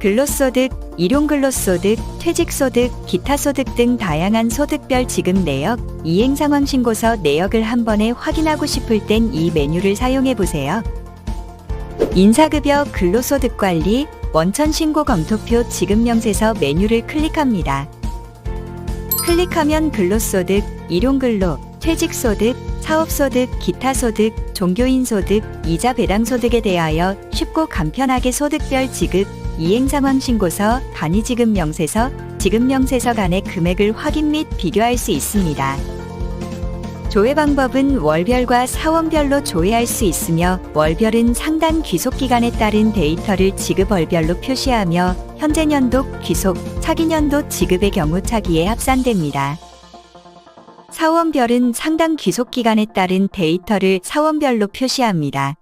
근로소득, 일용근로소득, 퇴직소득, 기타소득 등 다양한 소득별 지급 내역, 이행상황신고서 내역을 한 번에 확인하고 싶을 땐 이 메뉴를 사용해 보세요. 인사급여 근로소득관리 원천신고 검토표 지급명세서 메뉴를 클릭합니다. 클릭하면 근로소득, 일용근로, 퇴직소득, 사업소득, 기타소득, 종교인소득, 이자 배당소득에 대하여 쉽고 간편하게 소득별 지급, 이행상황 신고서, 간이지급 명세서, 지급 명세서 간의 금액을 확인 및 비교할 수 있습니다. 조회 방법은 월별과 사원별로 조회할 수 있으며 월별은 상단 귀속 기간에 따른 데이터를 지급 월별로 표시하며 현재 년도 귀속, 차기 년도 지급의 경우 차기에 합산됩니다. 사원별은 상당 귀속 기간에 따른 데이터를 사원별로 표시합니다.